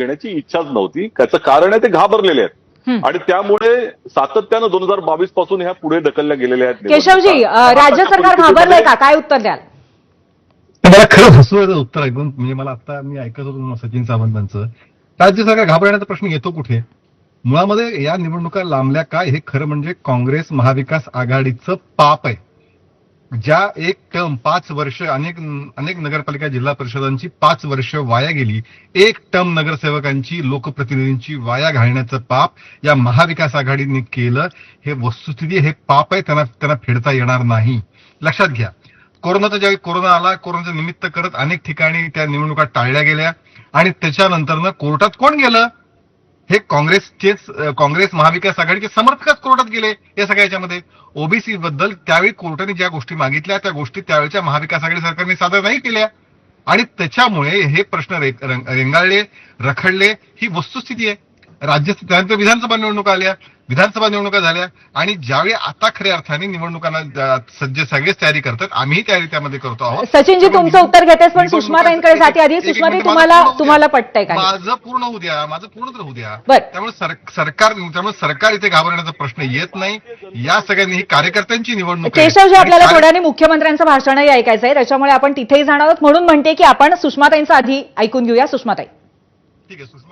घेण्याची इच्छाच नव्हती. त्याचं कारण आहे ते घाबरलेले आहेत. आणि त्यामुळे सातत्यानं दोन हजार बावीसपासून ह्या पुढे ढकलल्या गेलेल्या आहेत केशवजी राज्य सरकार घाबरलंय का? काय उत्तर द्याल? मला खरं हसू उत्तर ऐकून. म्हणजे मला आता मी ऐकत होतो सचिन सावंतांचं. राज्य सरकार घाबरण्याचा प्रश्न येतो कुठे? मुळामध्ये या निवडणुका लांबल्या काय? हे खरं म्हणजे काँग्रेस महाविकास आघाडीचं पाप आहे. ज्या एक टर्म पाच वर्ष अनेक अनेक नगरपालिका जिल्हा परिषदांची पाच वर्ष वाया गेली एक टर्म नगरसेवकांची लोकप्रतिनिधींची वाया घालण्याचं पाप या महाविकास आघाडीने केलं हे वस्तुस्थिती हे पाप आहे त्यांना त्यांना फेडता येणार नाही. लक्षात घ्या. कोरोनाचा ज्यावेळी कोरोना आला कोरोनाचं निमित्त करत अनेक ठिकाणी त्या निवडणुका टाळल्या गेल्या आणि त्याच्यानंतरनं कोर्टात कोण गेलं? हे काँग्रेसचेच काँग्रेस महाविकास आघाडीचे समर्थकच कोर्टात गेले या सगळ्याच्यामध्ये ओबीसी बद्दल त्यावेळी कोर्टाने ज्या गोष्टी मागितल्या त्या गोष्टी त्यावेळच्या महाविकास आघाडी सरकारने सादर नाही केल्या. आणि त्याच्यामुळे हे प्रश्न रेंगाळले रखडले ही वस्तुस्थिती आहे. राज्य त्यानंतर विधानसभा निवडणुका आल्या विधानसभा निवडणुका झाल्या आणि ज्यावेळी आता खऱ्या अर्थाने निवडणुकांना सज्ज सगळेच तयारी करतात आम्ही तयारी त्यामध्ये करतो आहोत. सचिनजी तुमचं उत्तर घेतेस पण सुषमाताईंकडे जाते आधी. सुषमाताई तुम्हाला तुम्हाला. पटतंय का माझं पूर्ण होऊ द्या माझं पूर्ण तर होऊ द्या. त्यामुळे सर- सरकार त्यामुळे सरकार इथे घाबरण्याचा प्रश्न येत नाही. या सगळ्यांनी ही कार्यकर्त्यांची निवडणूक. केशवजी आपल्याला थोड्याने मुख्यमंत्र्यांचं भाषणही ऐकायचं आहे. त्याच्यामुळे आपण तिथेही जाणार आहोत. म्हणून म्हणते की आपण सुषमाताईंचं आधी ऐकून घेऊया. सुषमाताई ठीक आहे सुषमा